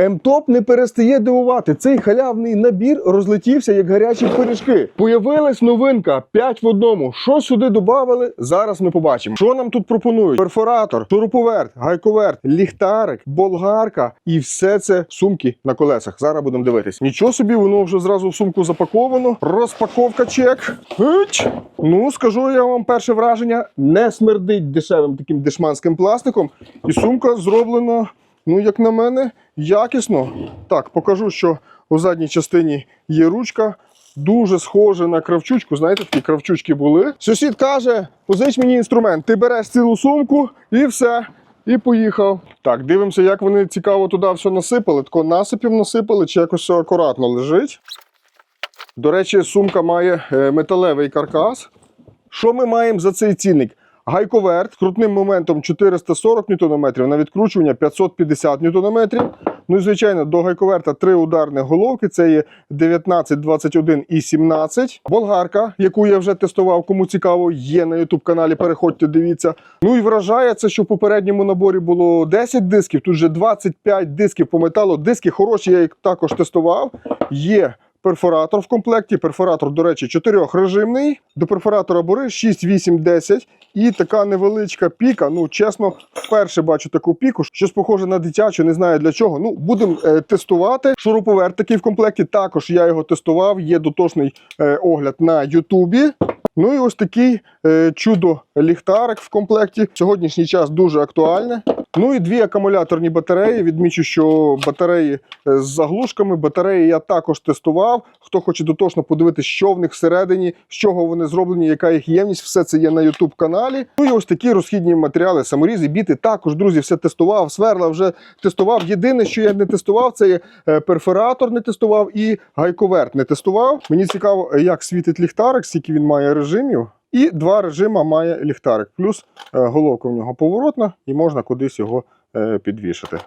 М-топ не перестає дивувати. Цей халявний набір розлетівся як гарячі пиріжки. Появилась новинка 5 в одному. Що сюди додали? Зараз ми побачимо. Що нам тут пропонують? Перфоратор, шуруповерт, гайковерт, ліхтарик, болгарка і все це сумки на колесах. Зараз будемо дивитись. Нічого собі, воно вже зразу в сумку запаковано. Розпаковка чек. Гич. Ну, скажу я вам перше враження: не смердить дешевим таким дешманським пластиком. І сумка зроблена. Ну, як на мене, якісно. Так, покажу, що у задній частині є ручка. Дуже схоже на кравчучку. Знаєте, такі кравчучки були. Сусід каже: позич мені інструмент. Ти береш цілу сумку і все. І поїхав. Так, дивимося, як вони цікаво туди все насипали. Тако насипів насипали, чи якось все акуратно лежить. До речі, сумка має е, металевий каркас. Що ми маємо за цей цінник? Гайковерт з крутним моментом 440 Нм, на відкручування 550 Нм. Ну і звичайно, до гайковерта три ударні головки. Це є 19, 21 і 17. Болгарка, яку я вже тестував, кому цікаво, є на YouTube каналі. Переходьте, дивіться. Ну і вражає це, що в попередньому наборі було 10 дисків, тут вже 25 дисків по металу. Диски хороші, я їх також тестував. Є перфоратор в комплекті. Перфоратор, до речі, чотирьохрежимний. До перфоратора бори 6, 8, 10. І така невеличка піка. Ну, чесно, вперше бачу таку піку. Щось похоже на дитячу, не знаю для чого. Ну, будемо е, тестувати. Шуруповерт такий в комплекті. Також я його тестував. Є дотошний е, огляд на Ютубі. Ну і ось такий е, чудо ліхтарик в комплекті. Сьогоднішній час дуже актуальне. Ну і дві акумуляторні батареї. Відмічу, що батареї е, з заглушками. Батареї я також тестував. Хто хоче дотошно подивитися, що в них всередині, з чого вони зроблені, яка їх ємність, все це є на YouTube каналі. Ну і ось такі розхідні матеріали, саморізи, біти. Також, друзі, все тестував. Сверла вже тестував. Єдине, що я не тестував, це е, перфоратор не тестував і гайковерт не тестував. Мені цікаво, е, як світить ліхтарик, скільки він має режимів. І два режима має ліхтарик. Плюс е, головка в нього поворотна і можна кудись його е, підвішати.